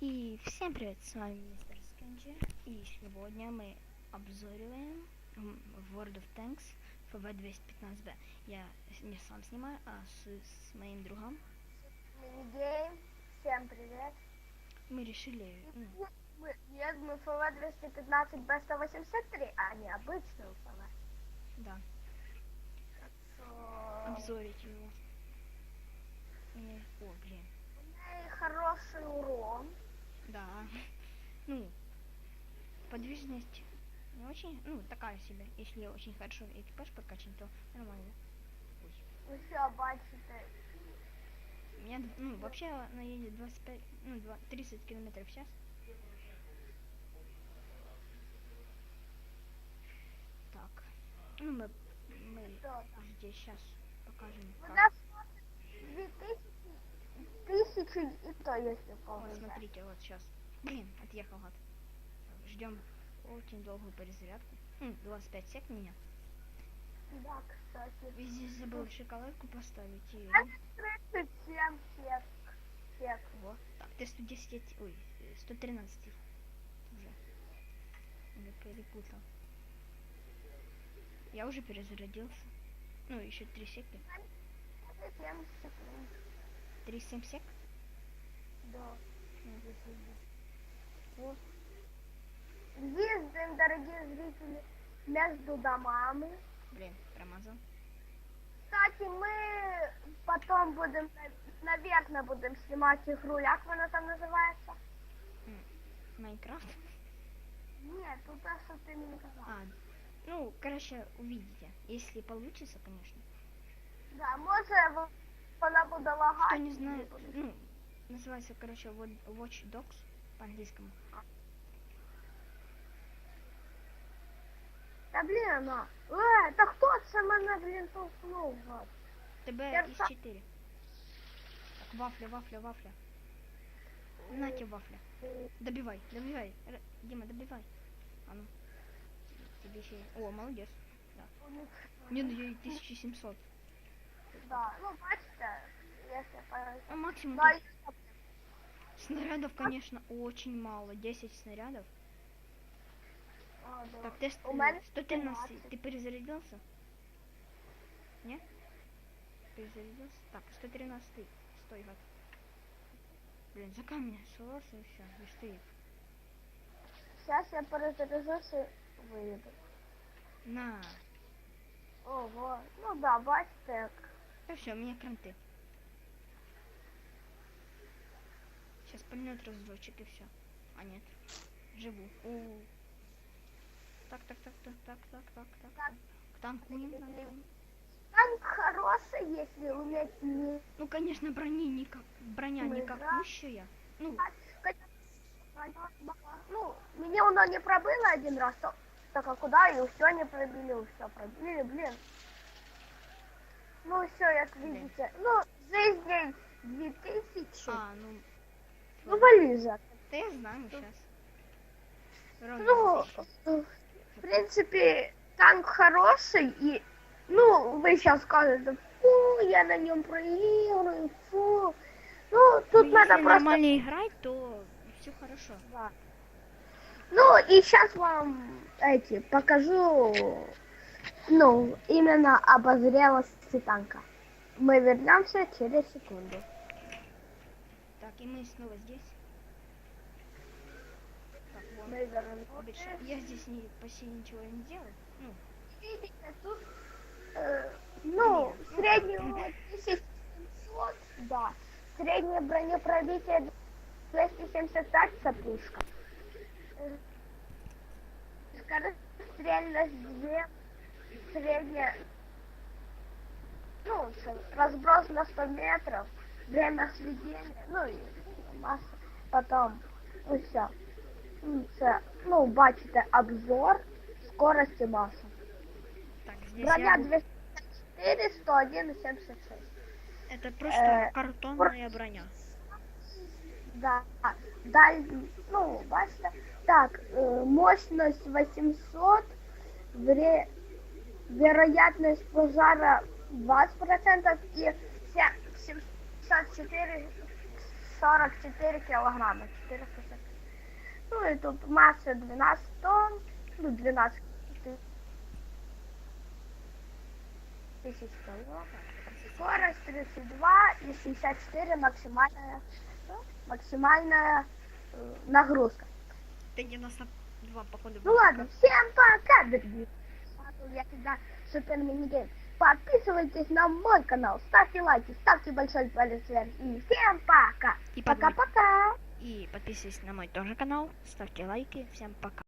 И всем привет, с вами мистер Скенджи. И сегодня мы обзориваем World of Tanks FV215B. Я не сам снимаю, а с, с моим другом. Минигейм. Всем привет. Мы решили, ну, Мы, нет, мы ФВ 215 Б183, а не обычную ФВ. да, обзорить его. О, блин, хороший урон. Ну, подвижность не очень, ну, такая себе. Если очень хорошо экипаж прокачан, то нормально. Ви що бачите? У меня, ну, вообще она едет 25, ну, два- 30 километров в час. Так, ну, мы, мы здесь сейчас покажем, У нас 2000 тысячи и то, если Вот, повезет. смотрите, вот сейчас. Блин, отъехал гад. Ждем очень долгую перезарядку. М, 25 сек меня. Да, кстати. Везде забыл шоколадку поставить и... 37 сек. сек. Вот. Так, ты 110, ой, э, 113 уже. Я перепутал. Я уже перезарядился. Ну, еще 3 секи. 37 секунд. 3-7 сек. Да. Вот. Ездим, дорогие зрители, между домами. Блин, промазал. Кстати, мы потом будем, на- наверное, будем снимать игру, як вона там називається? Майнкрафт. Нет, тут то, що ти мені казав. А, ну, короче, увидите. Если получится, конечно. Да, може в- вона буде лагати. Кто не знает, ну, называется, короче, Watch Dogs по-английскому. Та блін, а. Е, та хто це мене, блін, толкнув? из са- 4. Так, вафля, вафля, вафля. На тебе вафля. Добивай, добивай. Р- Дима, добивай. А ну. Тебе еще... О, молодец. Не, ну я и 1700. Да, ну бачите, по- А максимум Да, снарядов, конечно, очень мало. 10 снарядов. а, да. Так, тест У мене 113. 17. Ты перезарядился? Не? Перезарядился? Так, 113. Стой, гад. Блин, за камень ссылался и все. И стоит. Зараз я перезаряжуся і виїду. На. Ого, ну да, бачите. Да все, у меня пальнет разочек и все. А нет. Живу. У. Так, так, так, так, так, так, так, так. Так. Танкуем, танкуем. Танк хороший, если уметь не Ну, конечно, брони никак, броня Мы никакущая. Ну, Ну, меня оно не пробило один раз, так а куда, и все не пробили, все пробили, блин. Ну, все, как видите, ну, жизней 2000. а, ну, Ну, вали же. да я знаю сейчас. Ну, в принципе, танк хороший, и, ну, вы сейчас скажете, фу, я на нем проигрываю, фу. Ну, тут Ну, надо если просто... нормально играть, то все хорошо. Да. Ну, и сейчас вам эти покажу, ну, именно обозрелости танка. Мы вернемся через секунду. Так, и мы снова здесь. Так, вон. Я здесь не, почти ничего не делаю. Ну, тут, э, ну, среднюю 1700, да, среднее бронепробитие 275 это пушка. Э, Скорострельность 2, средняя, ну, разброс на 100 метров, время сведения, ну и масса, потом, ну все. Це, ну, бачите, обзор скорости так, здесь Броня я... 204, 101 и 76. Это просто э, картонная броня. Да. Даль, ну, бачите. Так, э, мощность 800, вре, вероятность пожара 20% и вся- 74 444 килограмма. 440. Ну и тут масса 12 тонн. Ну, 12 ты- тысяч килограмм. Скорость 32 и 64 максимальная, что? максимальная э, нагрузка. Ты 92, походу. Ну ладно, всем пока, дорогие. Я всегда супер минигейм. Подписывайтесь на мой канал, ставьте лайки, ставьте большой палец вверх. И всем пока. Пока-пока. И подписывайтесь на мой тоже канал, ставьте лайки. Всем пока.